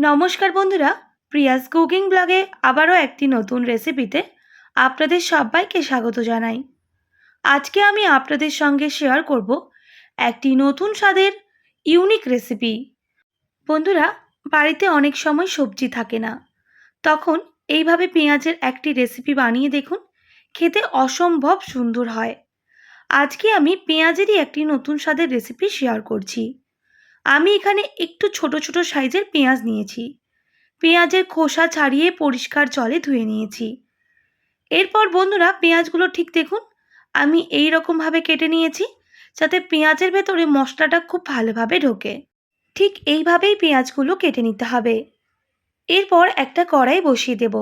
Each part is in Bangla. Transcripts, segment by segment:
নমস্কার বন্ধুরা, প্রিয়াস কুকিং ব্লগে আবারও একটি নতুন রেসিপিতে আপনাদের সবাইকে স্বাগত জানাই। আজকে আমি আপনাদের সঙ্গে শেয়ার করব একটি নতুন স্বাদের ইউনিক রেসিপি বন্ধুরা, বাড়িতে অনেক সময় সবজি থাকে না। তখন এইভাবে পেঁয়াজের একটি রেসিপি বানিয়ে দেখুন, খেতে অসম্ভব সুন্দর হয়। আজকে আমি পেঁয়াজেরই একটি নতুন স্বাদের রেসিপি শেয়ার করছি। আমি এখানে একটু ছোট ছোট সাইজের পেঁয়াজ নিয়েছি। পেঁয়াজের খোসা ছাড়িয়ে পরিষ্কার জলে ধুয়ে নিয়েছি। এরপর বন্ধুরা, পেঁয়াজগুলো ঠিক দেখুন, আমি এই রকমভাবে কেটে নিয়েছি যাতে পেঁয়াজের ভেতরে মশলাটা খুব ভালোভাবে ঢোকে। ঠিক এইভাবেই পেঁয়াজগুলো কেটে নিতে হবে। এরপর একটা কড়াই বসিয়ে দেব।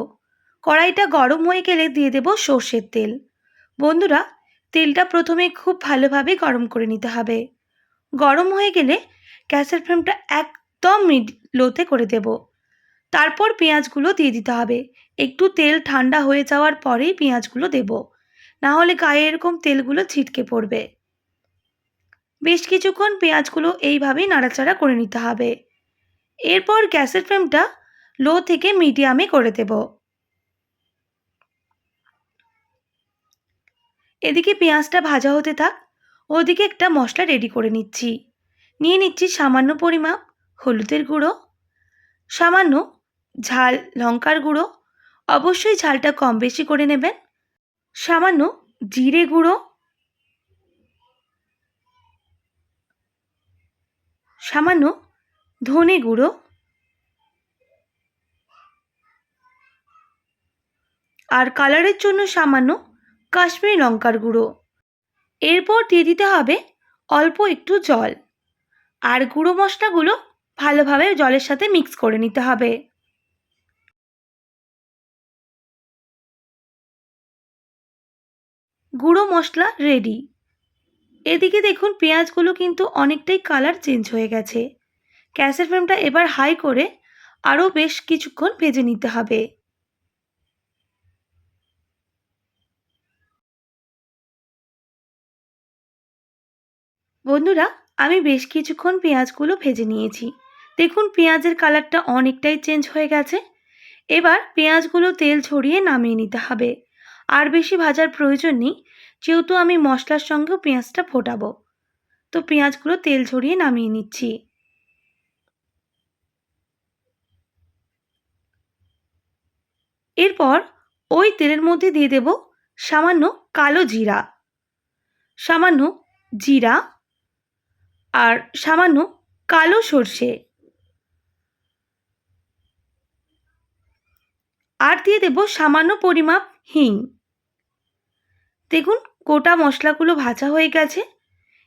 কড়াইটা গরম হয়ে গেলে দিয়ে দেব সর্ষের তেল। বন্ধুরা, তেলটা প্রথমে খুব ভালোভাবে গরম করে নিতে হবে। গরম হয়ে গেলে গ্যাসের ফ্লেমটা একদম মিড, লোতে করে দেব। তারপর পেঁয়াজগুলো দিয়ে দিতে হবে। একটু তেল ঠান্ডা হয়ে যাওয়ার পরেই পেঁয়াজগুলো দেব। না হলে গায়ে এরকম তেলগুলো ছিটকে পড়বে। বেশ কিছুক্ষণ পেঁয়াজগুলো এইভাবেই নাড়াচাড়া করে নিতে হবে। এরপর গ্যাসের ফ্লেমটা লো থেকে মিডিয়ামে করে দেব। এদিকে পেঁয়াজটা ভাজা হতে থাক, ওদিকে একটা মশলা রেডি করে নিচ্ছি। নিয়ে নিচ্ছি সামান্য পরিমাপ, হলুদের গুঁড়ো, সামান্য ঝাল লঙ্কার গুঁড়ো, অবশ্যই ঝালটা কম বেশি করে নেবেন, সামান্য জিরে গুঁড়ো, সামান্য ধনে গুঁড়ো, আর কালারের জন্য সামান্য কাশ্মীরি লঙ্কার গুঁড়ো। এরপর দিয়ে দিতে হবে অল্প একটু জল। আর গুঁড়ো মশলাগুলো ভালোভাবে জলের সাথে মিক্স করে নিতে হবে। গুঁড়ো মশলা রেডি এদিকে দেখুন পেঁয়াজগুলো কিন্তু অনেকটাই কালার চেঞ্জ হয়ে গেছে। গ্যাসের ফ্লেমটা এবার হাই করে আরও বেশ কিছুক্ষণ ভেজে নিতে হবে। বন্ধুরা আমি বেশ কিছুক্ষণ পেঁয়াজগুলো ভেজে নিয়েছি। দেখুন, পেঁয়াজের কালারটা অনেকটাই চেঞ্জ হয়ে গেছে। এবার পেঁয়াজগুলো তেল ছড়িয়ে নামিয়ে নিতে হবে। আর বেশি ভাজার প্রয়োজন নেই, যেহেতু আমি মশলার সঙ্গেও পেঁয়াজটা ফোটাবো। তো পেঁয়াজগুলো তেল ছড়িয়ে নামিয়ে নিচ্ছি। এরপর ওই তেলের মধ্যে দিয়ে দেব সামান্য কালো জিরা। সামান্য জিরা আর সামান্য কালো সর্ষে। আর দিয়ে দেব সামান্য পরিমাপ হিং। দেখুন গোটা মশলাগুলো ভাজা হয়ে গেছে।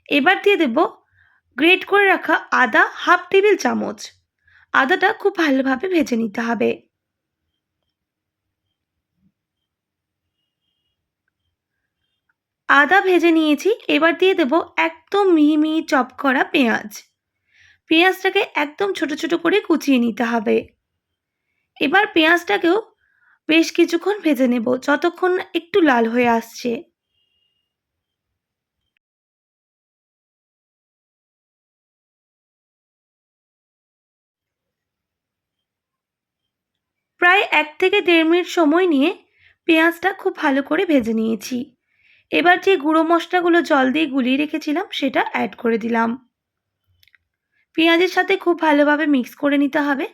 এবার দিয়ে দেব গ্রেট করে রাখা আদা হাফ টেবিল চামচ। আদাটা খুব ভালোভাবে ভেজে নিতে হবে। আদা ভেজে নিয়েছি, এবার দিয়ে দেব একদম মিহি মিহি চপ করা পেঁয়াজ। পেঁয়াজটাকে একদম ছোট ছোট করে কুচিয়ে নিতে হবে। এবার পেঁয়াজটাকেও বেশ কিছুক্ষণ ভেজে নেব, যতক্ষণ একটু লাল হয়ে আসছে। প্রায় এক থেকে দেড় মিনিট সময় নিয়ে পেঁয়াজটা খুব ভালো করে ভেজে নিয়েছি। এবার যে গুঁড়ো মশলাগুলো জল দিয়ে গুলিয়ে রেখেছিলাম, সেটা অ্যাড করে দিলাম। পেঁয়াজের সাথে খুব ভালোভাবে মিক্স করে নিতে হবে।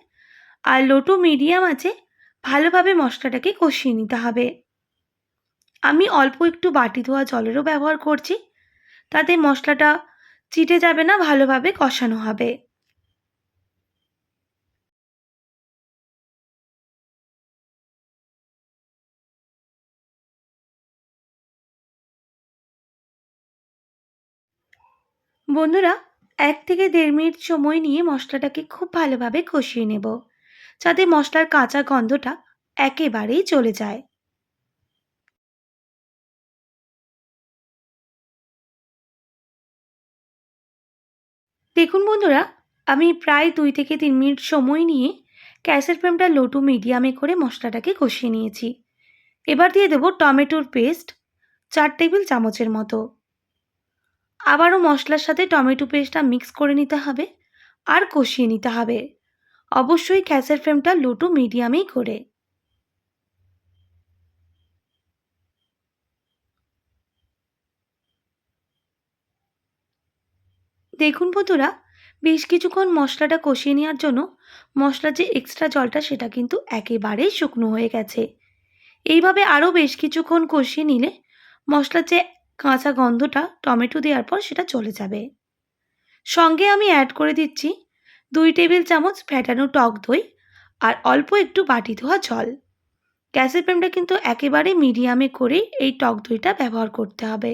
আর লোটো মিডিয়াম আছে, ভালোভাবে মশলাটাকে কষিয়ে নিতে হবে। আমি অল্প একটু বাটি ধোয়া জলেরও ব্যবহার করছি, তাতে মশলাটা চিটে যাবে না, ভালোভাবে কষানো হবে। বন্ধুরা, এক থেকে দেড় মিনিট সময় নিয়ে মশলাটাকে খুব ভালোভাবে কষিয়ে নেব, যাতে মশলার কাঁচা গন্ধটা একেবারেই চলে যায়। দেখুন বন্ধুরা, আমি প্রায় দুই থেকে তিন মিনিট সময় নিয়ে গ্যাসের ফ্লেমটা লো টু মিডিয়ামে করে মশলাটাকে কষিয়ে নিয়েছি। এবার দিয়ে দেবো টমেটোর পেস্ট চার টেবিল চামচের মতো। আবারও মশলার সাথে টমেটো পেস্টটা মিক্স করে নিতে হবে আর কষিয়ে নিতে হবে। অবশ্যই গ্যাসের ফ্লেমটা লো টু মিডিয়ামেই করে। দেখুন বন্ধুরা, বেশ কিছুক্ষণ মশলাটা কষিয়ে নেওয়ার জন্য মশলার যে এক্সট্রা জলটা সেটা কিন্তু একেবারেই শুকনো হয়ে গেছে। এইভাবে আরও বেশ কিছুক্ষণ কষিয়ে নিলে মশলার যে কাঁচা গন্ধটা টমেটো দেওয়ার পর সেটা চলে যাবে। সঙ্গে আমি অ্যাড করে দিচ্ছি দুই টেবিল চামচ ফ্যাটানো টক দই আর অল্প একটু বাটি ধোয়া জল। গ্যাসের ফ্লেমটা কিন্তু একেবারে মিডিয়ামে করেই এই টক দইটা ব্যবহার করতে হবে।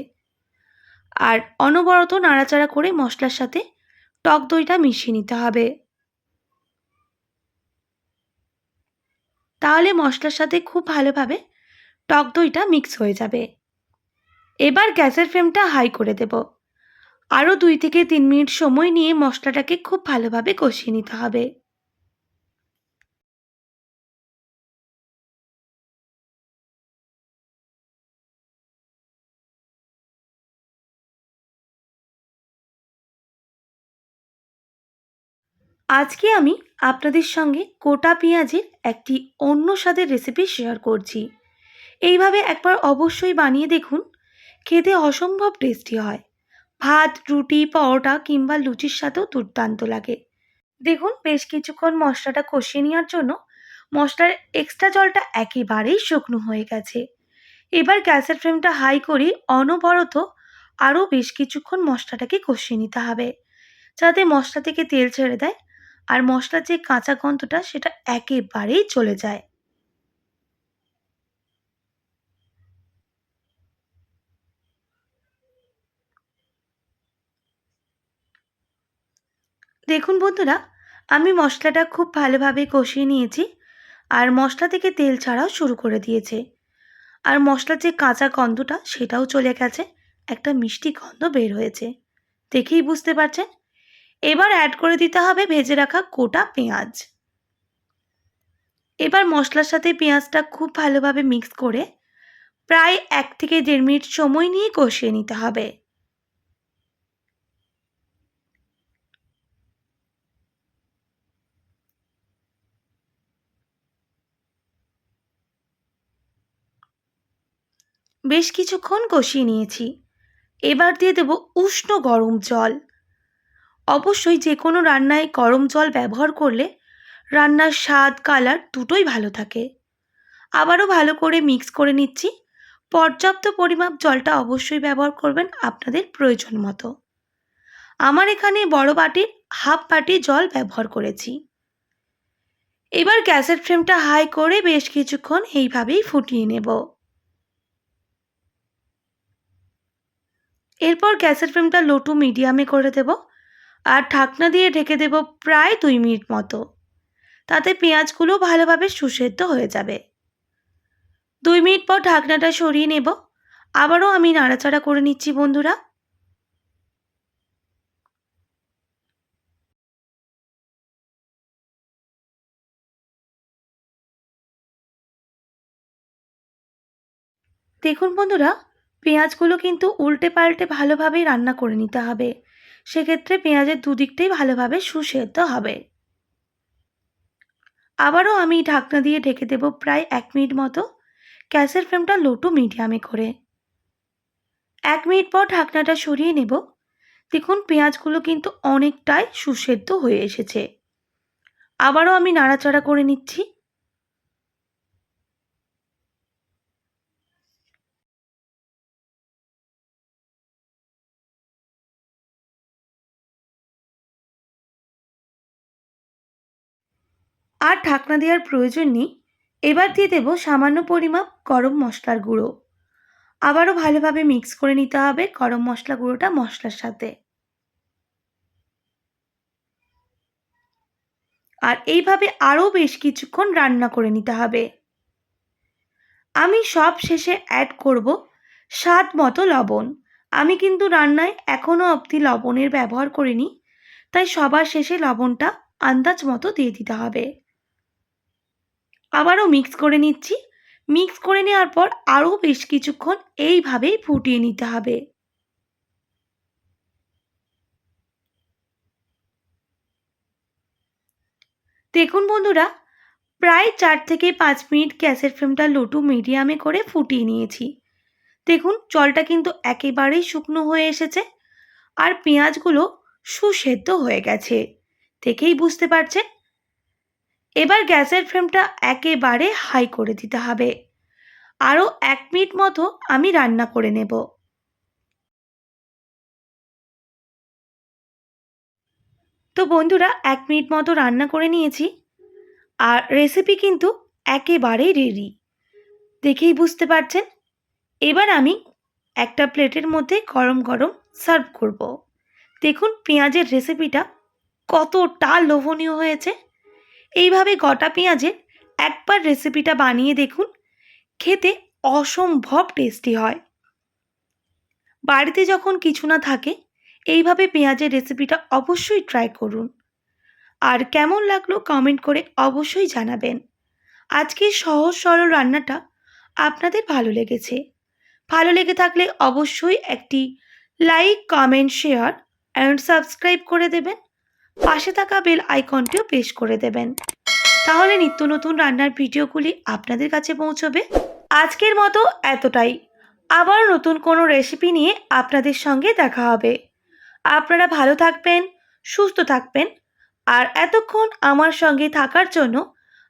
আর অনবরত নাড়াচাড়া করে মশলার সাথে টক দইটা মিশিয়ে নিতে হবে। তাহলে মশলার সাথে খুব ভালোভাবে টক দইটা মিক্স হয়ে যাবে। এবার গ্যাসের ফ্লেমটা হাই করে দেব। আরও দুই থেকে তিন মিনিট সময় নিয়ে মশলাটাকে খুব ভালোভাবে কষিয়ে নিতে হবে। আজকে আমি আপনাদের সঙ্গে কোটা পেঁয়াজের একটি অন্য স্বাদের রেসিপি শেয়ার করছি। এইভাবে একবার অবশ্যই বানিয়ে দেখুন খেতে অসম্ভব টেস্টি হয়। ভাত, রুটি, পরোটা কিংবা লুচির সাথেও দুর্দান্ত লাগে। দেখুন, বেশ কিছুক্ষণ মশলাটা কষিয়ে নেওয়ার জন্য মশলার এক্সট্রা জলটা একেবারেই শুকনো হয়ে গেছে। এবার গ্যাসের ফ্লেমটা হাই করে অনবরত আরও বেশ কিছুক্ষণ মশলাটাকে কষিয়ে নিতে হবে। যাতে মশলা থেকে তেল ছেড়ে দেয় আর মশলার যে কাঁচা গন্ধটা সেটা একেবারেই চলে যায়। দেখুন বন্ধুরা, আমি মশলাটা খুব ভালোভাবে কষিয়ে নিয়েছি আর মশলা থেকে তেল ছাড়াও শুরু করে দিয়েছে। আর মশলার যে কাঁচা গন্ধটা, সেটাও চলে গেছে, একটা মিষ্টি গন্ধ বের হয়েছে। দেখেই বুঝতে পারছেন? এবার অ্যাড করে দিতে হবে ভেজে রাখা গোটা পেঁয়াজ। এবার মশলার সাথে পেঁয়াজটা খুব ভালোভাবে মিক্স করে প্রায় এক থেকে দেড় মিনিট সময় নিয়ে কষিয়ে নিতে হবে। বেশ কিছুক্ষণ কষিয়ে নিয়েছি। এবার দিয়ে দেব উষ্ণ গরম জল। অবশ্যই যে কোনো রান্নায় গরম জল ব্যবহার করলে রান্নার স্বাদ, কালার দুটোই ভালো থাকে। আবারও ভালো করে মিক্স করে নিচ্ছি। পর্যাপ্ত পরিমাপ জলটা অবশ্যই ব্যবহার করবেন আপনাদের প্রয়োজন মতো। আমার এখানে বড় বাটির, হাফ বাটি জল ব্যবহার করেছি। এবার গ্যাসের ফ্লেমটা হাই করে বেশ কিছুক্ষণ এইভাবেই ফুটিয়ে নেব। এরপর গ্যাসের ফ্লেমটা লো টু মিডিয়ামে করে দেব আর ঢাকনা দিয়ে ঢেকে দেব প্রায় দুই মিনিট মতো। তাতে পেঁয়াজগুলো ভালোভাবে সুসেদ্ধ হয়ে যাবে। দুই মিনিট পর ঢাকনাটা সরিয়ে নেব। আবারও আমি নাড়াচাড়া করে নিচ্ছি বন্ধুরা। দেখুন বন্ধুরা পেঁয়াজগুলো কিন্তু উল্টে পাল্টে ভালোভাবেই রান্না করে নিতে হবে। সেক্ষেত্রে পেঁয়াজের দুদিকটাই ভালোভাবে সুসেদ্ধ হবে। আবারও আমি ঢাকনা দিয়ে ঢেকে দেব প্রায় এক মিনিট মতো। গ্যাসের ফ্লেমটা লো টু মিডিয়ামে করে। এক মিনিট পর ঢাকনাটা সরিয়ে নেব। দেখুন পেঁয়াজগুলো কিন্তু অনেকটাই সুসেদ্ধ হয়ে এসেছে। আবারও আমি নাড়াচাড়া করে নিচ্ছি। আর ঢাকনা দেওয়ার প্রয়োজন নেই, এবার দিয়ে দেবো সামান্য পরিমাপ গরম মশলার গুঁড়ো। আবারও ভালোভাবে মিক্স করে নিতে হবে গরম মশলা গুঁড়োটা মশলার সাথে। আর এইভাবে আরও বেশ কিছুক্ষণ রান্না করে নিতে হবে। আমি সব শেষে অ্যাড করব স্বাদ মতো লবণ। আমি কিন্তু রান্নায় এখনও অবধি লবণের ব্যবহার করিনি, তাই সবার শেষে লবণটা আন্দাজ মতো দিয়ে দিতে হবে। আবারও মিক্স করে নিচ্ছি। মিক্স করে নেওয়ার পর আরও বেশ কিছুক্ষণ এইভাবেই ফুটিয়ে নিতে হবে। দেখুন বন্ধুরা, প্রায় চার থেকে পাঁচ মিনিট গ্যাসের ফ্লেমটা লো টু মিডিয়ামে করে ফুটিয়ে নিয়েছি। দেখুন, জলটা কিন্তু একেবারেই শুকনো হয়ে এসেছে আর পেঁয়াজগুলো সুসেদ্ধ হয়ে গেছে। দেখেই বুঝতে পারছেন? এবার গ্যাসের ফ্লেমটা একেবারে হাই করে দিতে হবে। আরও এক মিনিট মতো আমি রান্না করে নেব। তো বন্ধুরা, এক মিনিট মতো রান্না করে নিয়েছি। আর রেসিপি কিন্তু একেবারেই রেডি দেখেই বুঝতে পারছেন? এবার আমি একটা প্লেটের মধ্যে গরম গরম সার্ভ করব। দেখুন, পেঁয়াজের রেসিপিটা কতটা লোভনীয় হয়েছে। এইভাবে গোটা পেঁয়াজের একবার রেসিপিটা বানিয়ে দেখুন, খেতে অসম্ভব টেস্টি হয়। বাড়িতে যখন কিছু না থাকে, এইভাবে পেঁয়াজের রেসিপিটা অবশ্যই ট্রাই করুন। আর কেমন লাগল কমেন্ট করে অবশ্যই জানাবেন। আজকের সহজ সরল রান্নাটা আপনাদের ভালো লেগেছে। ভালো লেগে থাকলে অবশ্যই একটি like comment share and subscribe করে দেবেন। পাশে থাকা বেল আইকনটিও পেশ করে দেবেন। তাহলে নিত্য নতুন রান্নার ভিডিওগুলি আপনাদের কাছে পৌঁছবে। আজকের মতো এতটাই। আবার নতুন কোনো রেসিপি নিয়ে আপনাদের সঙ্গে দেখা হবে। আপনারা ভালো থাকবেন, সুস্থ থাকবেন, আর এতক্ষণ আমার সঙ্গে থাকার জন্য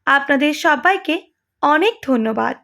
আপনাদের সবাইকে অনেক ধন্যবাদ।